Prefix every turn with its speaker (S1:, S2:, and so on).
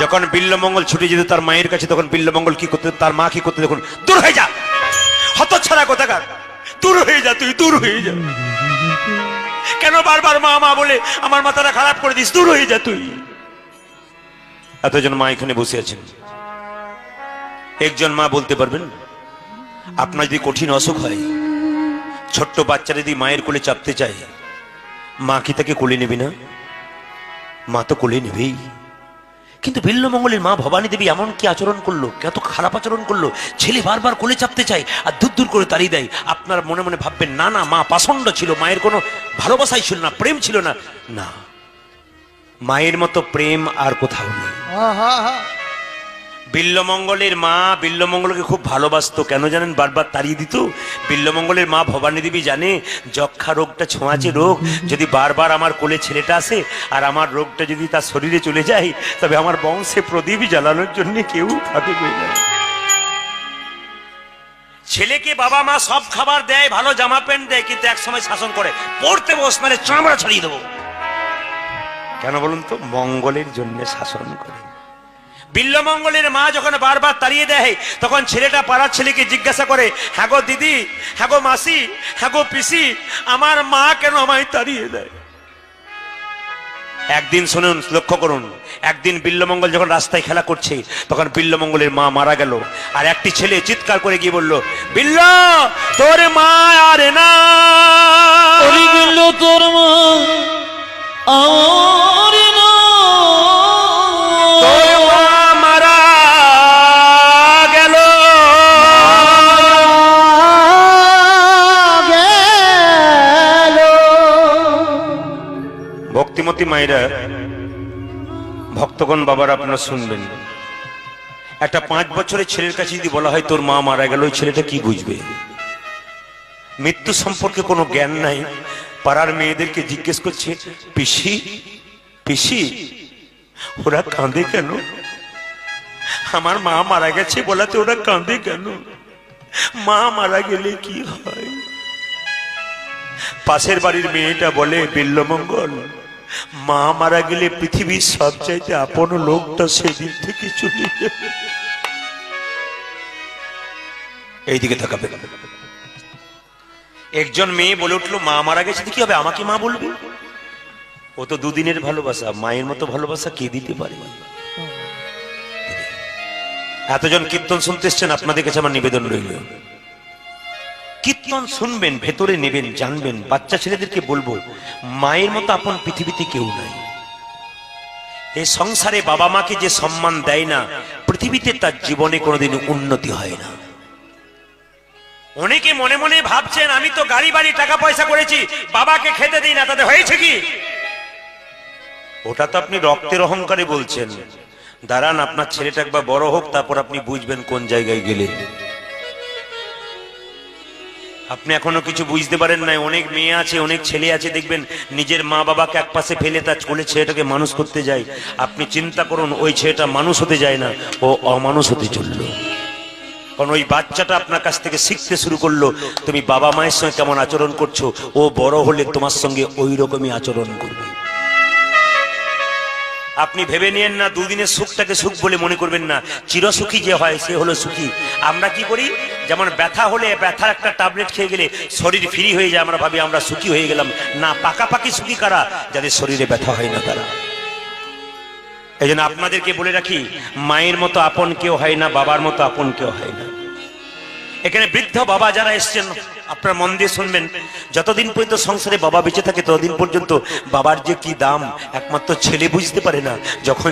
S1: যখন বিল্লমঙ্গল ছুটে যেত তার মায়ের কাছে, তখন বিল্লমঙ্গল কি করতে তার মা কি করতে? দেখুন, দূর হয়ে যা! হত ছাড়া কোথাকার! দূর হয়ে যা তুই, দূর হয়ে যা! কেন বারবার মা মা বলে, আমার মাথাটা খারাপ করে দিস, দূর হয়ে যা তুই? এতজন মা এখানে বসে আছেন। একজন মা বলতে পারবেন, আপনার যদি কঠিন অসুখ হয়, ছোট্ট বাচ্চারা যদি মায়ের কোলে চাপতে চায়, মা কি তাকে কোলে নেবে না? মা তো কোলে নেবেই। কিন্তু বিল্লমঙ্গলের মা ভবানী দেবী এমন কি আচরণ করল? কত খারাপ আচরণ করল? ছেলে বারবার কোলে চাপতে চায় আর দূর দূর করে তাড়িয়ে দেয়। আপনার মনে মনে ভাববেন, না না, মা পাষণ্ড ছিল, মায়ের কোনো ভালোবাসাই ছিল না, প্রেম ছিল না। না, মায়ের মতো প্রেম আর কোথাও নেই। বিল্লমঙ্গলের মা বিল্লমঙ্গলকে খুব ভালোবাসতো। কেন জানেন? বারবার তাড়িয়ে দিত। বিল্লমঙ্গলের মা ভবানী দেবী জানে, যক্ষা রোগটা ছোঁয়াচে রোগ। যদি বারবার আমার কোলে ছেলেটা আসে আর আমার রোগটা যদি তার শরীরে চলে যায়, তবে আমার বংশে প্রদীপ জ্বালানোর জন্য কেউ থাকবে না। ছেলেকে বাবা মা সব খাবার দেয়, ভালো জামা প্যান্ট দেয়, কিন্তু এক সময় শাসন করে। পড়তে বস মানে চামড়া ছাড়িয়ে দেবো। কেন বলুন তো? মঙ্গলের জন্য শাসন করে। বিল্লমঙ্গলের মা যখন বারবার তাড়িয়ে দেয়, তখন ছেলেটা পাড়ার ছেলেকে জিজ্ঞাসা করে হ্যাঁ গো দিদি হ্যাঁ গো মাসি হ্যাঁ গো পিসি, আমার মা কেন আমায় তাড়িয়ে দেয়? একদিন শুনুন, লক্ষ্য করুন, একদিন বিল্লমঙ্গল যখন রাস্তায় খেলা করছে, তখন বিল্লমঙ্গলের মা মারা গেল, আর একটি ছেলে চিৎকার করে গিয়ে বলল, বিল্ল, তোর মা আর না।
S2: তোর মা
S1: ভক্তিমতী মায়েরা, ভক্তগণ বাবার, আপনারা শুনবেন। একটা পাঁচ বছরের ছেলের কাছে যদি বলা হয় তোর মা মারা গেল, ওই ছেলেটা কি বুঝবে? মৃত্যু সম্পর্কে কোনো জ্ঞান নাই। পাড়ার মেয়েদেরকে জিজ্ঞেস করছে, পিসি পিসি, ওরা কাঁদে কেন? আমার মা মারা গেছে বলাতে ওরা কাঁদে কেন? মা মারা গেলে কি হয়? পাশের বাড়ির মেয়েটা বলে, বিল্লমঙ্গল মা মারা গেলে পৃথিবীর সবচাইতে আপন লোকটা সেদিন থেকে চলে এইদিকে তাকাবে। একজন মেয়ে বলে উঠল, মা মারা গেছে কি হবে? আমাকে মা বলবে? ও তো দুদিনের ভালোবাসা। মায়ের মতো ভালোবাসা কে দিতে পারে? এতজন কীর্তন শুনতে এসছেন, আপনাদের কাছে আমার নিবেদন রইল। কীর্তন শুনবেন, ভেতরে নেবেন, জানবেন। বাচ্চা ছেলেদেরকে বলব, মায়ের মতো আপন পৃথিবীতে কেউ নাই। এই সংসারে বাবা মাকে যে সম্মান দেয় না, পৃথিবীতে তার জীবনে কোনোদিন উন্নতি হয় না। অনেকে মনে মনে ভাবছেন, আমি তো গাড়ি বাড়ি টাকা পয়সা করেছি, বাবাকে খেতে দিই না। তাতে হয়েছে কি? ওটা তো আপনি রক্তের অহংকারে বলছেন। দাঁড়ান, আপনার ছেলেটা একবার বড় হোক, তারপর আপনি বুঝবেন কোন জায়গায় গেলে আপনি এখনও কিছু বুঝতে পারেন নাই। অনেক মেয়ে আছে, অনেক ছেলে আছে, দেখবেন নিজের মা বাবাকে এক পাশে ফেলে তার চলে ছেলেটাকে মানুষ করতে যায়। আপনি চিন্তা করুন, ওই ছেলেটা মানুষ হতে যায় না, ও অমানুষ হতে চলল। কারণ ওই বাচ্চাটা আপনার কাছ থেকে শিখতে শুরু করল, তুমি বাবা মায়ের সঙ্গে কেমন আচরণ করছ, ও বড় হলে তোমার সঙ্গে ওই রকমই আচরণ করবে। আপনি ভেবে নিয়েন না, দুদিনের সুখটাকে সুখ বলে মনে করবেন না। চিরসুখী যে হয়, সে হলো সুখী। আমরা কি করি? যেমন ব্যথা হলে ব্যথার একটা ট্যাবলেট খেয়ে গেলে শরীর ফ্রি হয়ে যায়, আমরা ভাবি আমরা সুখী হয়ে গেলাম। না, পাকাপাকি সুখী কারা? যাদের শরীরে ব্যথা হয় না তারা। এই জন্য আপনাদেরকে বলে রাখি, মায়ের মতো আপন কেউ হয় না, বাবার মতো আপন কেউ হয় না। এখানে বৃদ্ধ বাবা যারা এসছেন আপনার মন দিয়ে শুনবেন। যতদিন পর্যন্ত সংসারে বাবা বেঁচে থাকে, ততদিন পর্যন্ত বাবার যে কি দাম, একমাত্র ছেলে বুঝতে পারে না, যখন